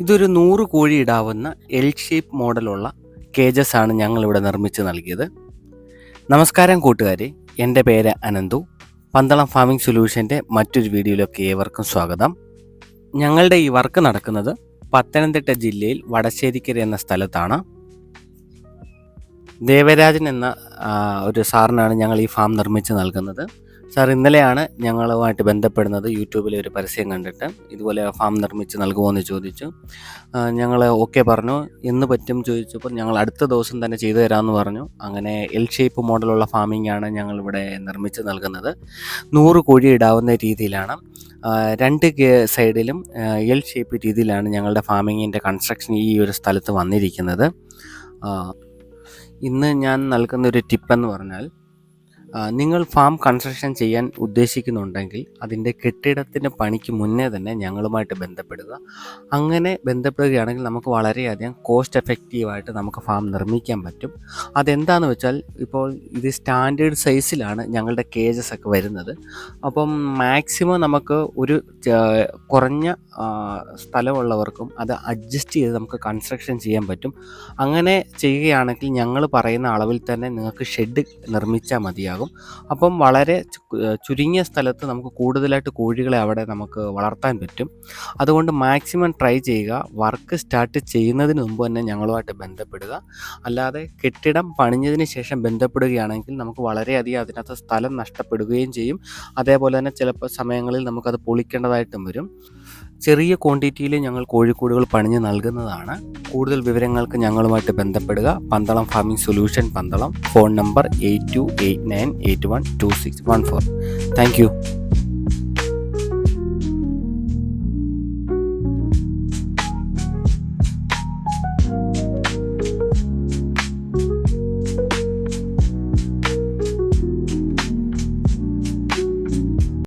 ഇതൊരു നൂറ് കോഴി ഇടാവുന്ന എൽ ഷേപ്പ് മോഡലുള്ള കേജസ് ആണ് ഞങ്ങളിവിടെ നിർമ്മിച്ച് നൽകിയത്. നമസ്കാരം കൂട്ടുകാരെ എന്റെ പേര് അനന്തു. പന്തളം ഫാമിംഗ് സൊല്യൂഷന്റെ മറ്റൊരു വീഡിയോയിലേക്ക് ഏവർക്കും സ്വാഗതം. ഞങ്ങളുടെ ഈ വർക്ക് നടക്കുന്നത് പത്തനംതിട്ട ജില്ലയിൽ വടശ്ശേരിക്കര എന്ന സ്ഥലത്താണ്. ദേവരാജൻ എന്ന ഒരു സാറിനാണ് ഞങ്ങൾ ഈ ഫാം നിർമ്മിച്ച് നൽകുന്നത്. സാർ ഇന്നലെയാണ് ഞങ്ങളുമായിട്ട് ബന്ധപ്പെടുന്നത്. യൂട്യൂബിലെ ഒരു പരസ്യം കണ്ടിട്ട് ഇതുപോലെ ഫാം നിർമ്മിച്ച് നൽകുമോ എന്ന് ചോദിച്ചു. ഞങ്ങൾ ഓക്കെ പറഞ്ഞു. എന്ന് പറ്റും ചോദിച്ചപ്പോൾ ഞങ്ങൾ അടുത്ത ദിവസം തന്നെ ചെയ്തു തരാമെന്ന് പറഞ്ഞു. അങ്ങനെ എൽ ഷേപ്പ് മോഡലുള്ള ഫാമിംഗ് ആണ് ഞങ്ങളിവിടെ നിർമ്മിച്ച് നൽകുന്നത്. നൂറ് കോഴി ഇടാവുന്ന രീതിയിലാണ്. രണ്ട് സൈഡിലും എൽ ഷേപ്പ് രീതിയിലാണ് ഞങ്ങളുടെ ഫാമിങ്ങിന്റെ കൺസ്ട്രക്ഷൻ ഈ ഒരു സ്ഥലത്ത് വന്നിരിക്കുന്നത്. ഇന്ന് ഞാൻ നൽകുന്ന ഒരു ടിപ്പെന്ന് പറഞ്ഞാൽ നിങ്ങൾ ഫാം കൺസ്ട്രക്ഷൻ ചെയ്യാൻ ഉദ്ദേശിക്കുന്നുണ്ടെങ്കിൽ അതിന്റെ കെട്ടിടത്തിന്റെ പണിക്ക് മുന്നേ തന്നെ ഞങ്ങളുമായിട്ട് ബന്ധപ്പെടുക. അങ്ങനെ ബന്ധപ്പെടുകയാണെങ്കിൽ നമുക്ക് വളരെയധികം കോസ്റ്റ് എഫക്റ്റീവായിട്ട് നമുക്ക് ഫാം നിർമ്മിക്കാൻ പറ്റും. അതെന്താണെന്ന് വെച്ചാൽ ഇപ്പോൾ ഇത് സ്റ്റാൻഡേർഡ് സൈസിലാണ് ഞങ്ങളുടെ കേജസ് ഒക്കെ വരുന്നത്. അപ്പം മാക്സിമം നമുക്ക് ഒരു കുറഞ്ഞ സ്ഥലമുള്ളവർക്കും അത് അഡ്ജസ്റ്റ് ചെയ്ത് നമുക്ക് കൺസ്ട്രക്ഷൻ ചെയ്യാൻ പറ്റും. അങ്ങനെ ചെയ്യുകയാണെങ്കിൽ ഞങ്ങൾ പറയുന്ന അളവിൽ തന്നെ നിങ്ങൾക്ക് ഷെഡ് നിർമ്മിച്ചാൽ മതിയാകും. അപ്പം വളരെ ചുരുങ്ങിയ സ്ഥലത്ത് നമുക്ക് കൂടുതലായിട്ട് കോഴികളെ അവിടെ നമുക്ക് വളർത്താൻ പറ്റും. അതുകൊണ്ട് മാക്സിമം ട്രൈ ചെയ്യുക. വർക്ക് സ്റ്റാർട്ട് ചെയ്യുന്നതിന് മുമ്പ് തന്നെ ഞങ്ങളുമായിട്ട് ബന്ധപ്പെടുക. അല്ലാതെ കെട്ടിടം പണിഞ്ഞതിന് ശേഷം ബന്ധപ്പെടുകയാണെങ്കിൽ നമുക്ക് വളരെയധികം അതിനകത്ത് സ്ഥലം നഷ്ടപ്പെടുകയും ചെയ്യും. അതേപോലെ തന്നെ ചിലപ്പോൾ സമയങ്ങളിൽ നമുക്കത് പൊളിക്കേണ്ടതായിട്ടും വരും. ചെറിയ ക്വാണ്ടിറ്റിയിൽ ഞങ്ങൾ കോഴിക്കോടുകൾ പണിഞ്ഞ് നൽകുന്നതാണ്. കൂടുതൽ വിവരങ്ങൾക്ക് ഞങ്ങളുമായിട്ട് ബന്ധപ്പെടുക. Pandalam farming solution Pandalam. Phone number eight two eight nine eight one two six one four. Thank you.